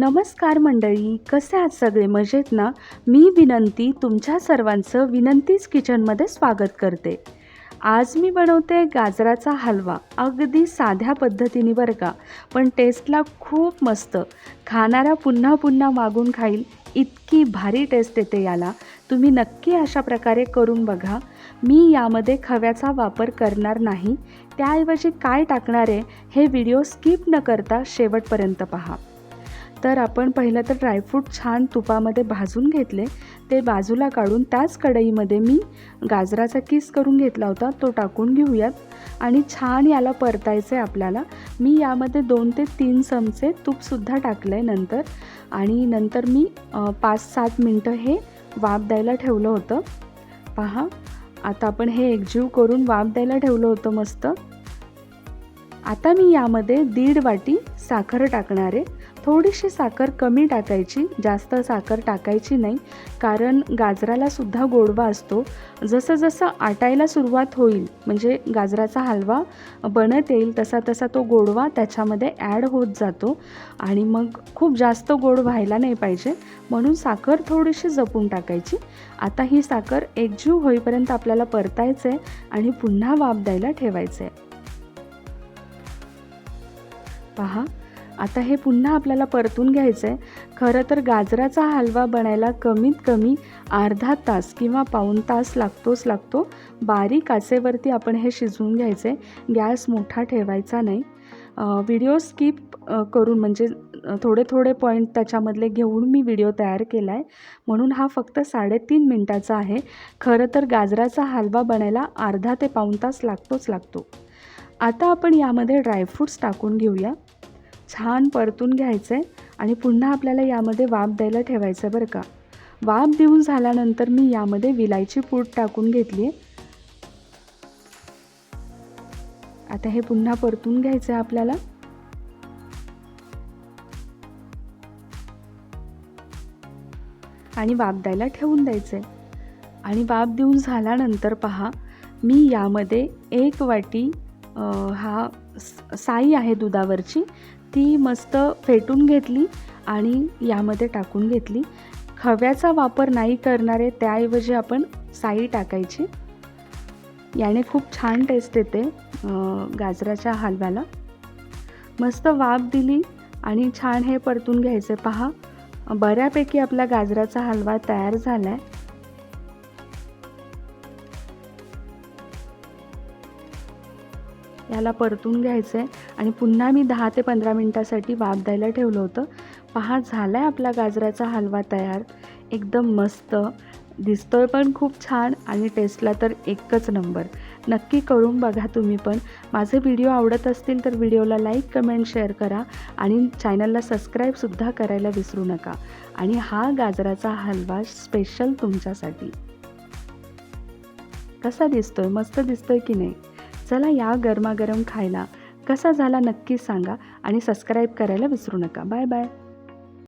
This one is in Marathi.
नमस्कार मंडळी कसे आहात सगळे? मजेत ना? मी विनंती तुमच्या सर्वांचं विनंतीच किचनमध्ये स्वागत करते. आज मी बनवते गाजराचा हलवा. अगदी साध्या पद्धतीने बरं का? पण टेस्टला खूप मस्त. खाणारा पुन्हा पुन्हा मागून खाईल. इतकी भारी टेस्ट येते याला. तुम्ही नक्की अशा प्रकारे करून बघा. मी यामध्ये खव्याचा वापर करणार नाही. त्याऐवजी काय टाकणार आहे हे व्हिडिओ स्किप न करता शेवटपर्यंत पहा. तर आपण पहिलं तर ड्रायफ्रूट छान तुपामध्ये भाजून घेतले. ते बाजूला काढून त्याच कढईमध्ये मी गाजराचा किस करून घेतला होता तो टाकून घेऊयात. आणि छान याला परतायचं आहे आपल्याला. मी यामध्ये दोन ते तीन चमचे तूपसुद्धा टाकलं आहे नंतर. आणि नंतर मी पाच सात मिनटं हे वाफ द्यायला ठेवलं होतं. पहा आता आपण हे एकजीव करून वाफ द्यायला ठेवलं होतं मस्त. आता मी यामध्ये दीड वाटी साखर टाकणार आहे. थोडीशी साखर कमी टाकायची जास्त साखर टाकायची नाही कारण गाजराला सुद्धा गोडवा असतो. जसं जसं आटायला सुरुवात होईल म्हणजे गाजराचा हलवा बनत येईल तसा तसा तो गोडवा त्याच्यामध्ये ॲड होत जातो आणि मग खूप जास्त गोड व्हायला नाही पाहिजे. म्हणून साखर थोडीशी जपून टाकायची. आता ही साखर एकजीव होईपर्यंत आपल्याला परतायचं आहे आणि पुन्हा वाफ द्यायला ठेवायचं आहे पहा आता हे पुन्हा आपल्याला परतून घ्यायचं आहे खरं तर गाजराचा हलवा बनायला कमीत कमी अर्धा तास किंवा पाऊण तास लागतोच लागतो. बारीक आचेवरती आपण हे शिजवून घ्यायचे गॅस मोठा ठेवायचा नाही. व्हिडिओ स्किप करून म्हणजे थोडे थोडे पॉईंट त्याच्यामधले घेऊन मी व्हिडिओ तयार केला आहे म्हणून हा फक्त साडेतीन मिनटाचा आहे. खरं तर गाजराचा हलवा बनायला अर्धा ते पाऊण तास लागतोच लागतो. आता आपण यामध्ये ड्रायफ्रूट्स टाकून घेऊया. छान परतून घ्यायचं आहे आणि पुन्हा आपल्याला यामध्ये वाफ द्यायला ठेवायचं आहे बरं का. वाफ देऊन झाल्यानंतर मी यामध्ये विलायची पूड टाकून घेतली. आहे आता हे पुन्हा परतून घ्यायचं आहे आपल्याला. आणि वाफ द्यायला ठेवून द्यायचं. आहे आणि वाफ देऊन झाल्यानंतर पहा मी यामध्ये एक वाटी हा साई आहे दुधावरची. ती मस्त फेटून घेतली आणि यामध्ये टाकून घेतली. खव्याचा वापर नाही करणारे त्याऐवजी आपण साई टाकायची. याने खूप छान टेस्ट येते गाजराच्या हलव्याला. मस्त वाफ दिली आणि छान हे परतून घ्यायचे. पहा बऱ्यापैकी आपला गाजराचा हलवा तयार झाला आहे याला परतून घ्यायचं आहे आणि पुन्हा मी दहा ते पंधरा मिनटासाठी वाफ द्यायला ठेवलं होतं. पहा झाला आहे आपला गाजराचा हलवा तयार. एकदम मस्त. दिसतोय पण खूप छान आणि टेस्टला तर एकच नंबर. नक्की करून बघा तुम्ही पण. माझे व्हिडिओ आवडत असतील तर व्हिडिओला लाईक कमेंट शेअर करा. आणि चॅनलला सबस्क्राईबसुद्धा करायला विसरू नका. आणि हा गाजराचा हलवा स्पेशल तुमच्यासाठी. कसा दिसतोय? मस्त दिसतोय की नाही? चला या गरमागरम खायला. कसा झाला नक्की सांगा आणि सबस्क्राईब करायला विसरू नका. Bye bye